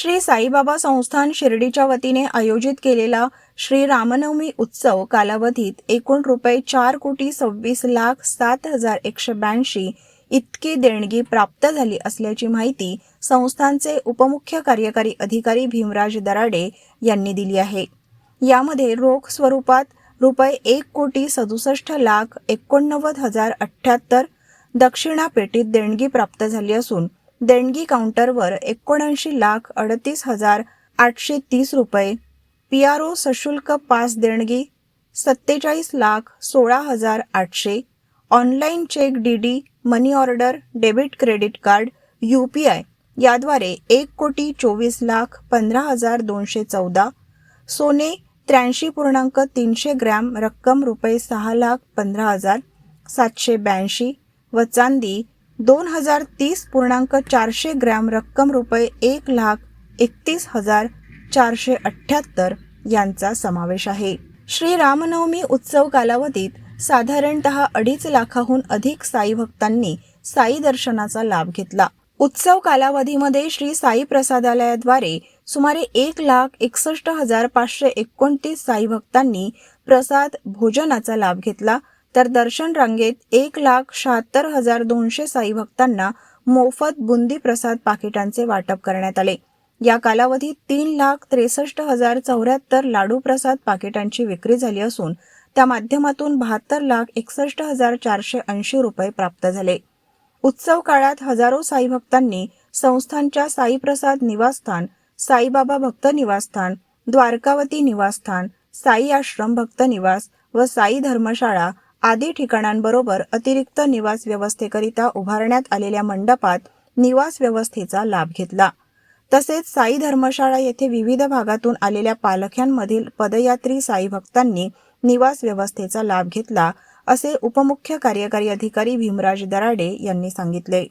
श्री साईबाबा संस्थान शिर्डीच्या वतीने आयोजित केलेला श्री रामनवमी उत्सव कालावधीत एकूण रुपये चार कोटी सव्वीस लाख सात हजार एकशे ब्याऐंशी इतकी देणगी प्राप्त झाली असल्याची माहिती संस्थानचे उपमुख्य कार्यकारी अधिकारी भीमराज दराडे यांनी दिली आहे. यामध्ये रोख स्वरूपात रुपये एक कोटी सदुसष्ट लाख एकोणनव्वद हजार अठ्ठ्याहत्तर दक्षिणा पेटीत देणगी प्राप्त झाली असून देणगी काउंटरवर एकोणऐंशी लाख अडतीस हजार आठशे तीस रुपये. पी आर ओ सशुल्क पास देणगी सत्तेचाळीस लाख सोळा हजार आठशे. Online cheque D D money order debit credit card U P I याद्वारे एक कोटी चोवीस लाख पंधरा हजार दोनशे चौदा. सोने त्र्याऐंशी पूर्णांक तीनशे ग्रॅम रक्कम रुपये सहा लाख पंधरा हजार सातशे ब्याऐंशी व चांदी दोन हजार तीस पूर्णांक चारशे ग्रॅम रक्कम रुपये एक लाख एकतीस हजार चारशे अठ्ठ्याहत्तर यांचा समावेश आहे. श्री रामनवमी उत्सव कालावधीत साधारणतः अडीच लाखाहून अधिक साई भक्तांनी साई दर्शनाचा लाभ घेतला. उत्सव कालावधीमध्ये श्री साई प्रसादालयाद्वारे सुमारे एक लाख एकसष्ट हजार पाचशे एकोणतीस साई भक्तांनी प्रसाद भोजनाचा लाभ घेतला तर दर्शन रांगेत एक लाख शहात्तर हजार दोनशे साई भक्तांना मोफत बुंदी प्रसाद पाकिटांचे वाटप करण्यात आले. या कालावधीत तीन लाख त्रेसष्ट हजार चौऱ्याहत्तर लाडू प्रसाद पाकिटांची विक्री झाली असून त्या माध्यमातून बहात्तर लाख एकसष्ट हजार चारशे ऐंशी रुपये प्राप्त झाले. उत्सव काळात हजारो साई भक्तांनी संस्थांच्या साई प्रसाद निवासस्थान साईबाबा भक्त निवासस्थान द्वारकावती निवासस्थान साई आश्रम भक्त निवास व साई धर्मशाळा आदी ठिकाणांबरोबर अतिरिक्त निवास व्यवस्थेकरिता उभारण्यात आलेल्या मंडपात निवास व्यवस्थेचा लाभ घेतला. तसेच साई धर्मशाळा येथे विविध भागातून आलेल्या पालख्यांमधील पदयात्री साई भक्तांनी निवास व्यवस्थेचा लाभ घेतला असे उपमुख्य कार्यकारी अधिकारी भीमराज दराडे यांनी सांगितले.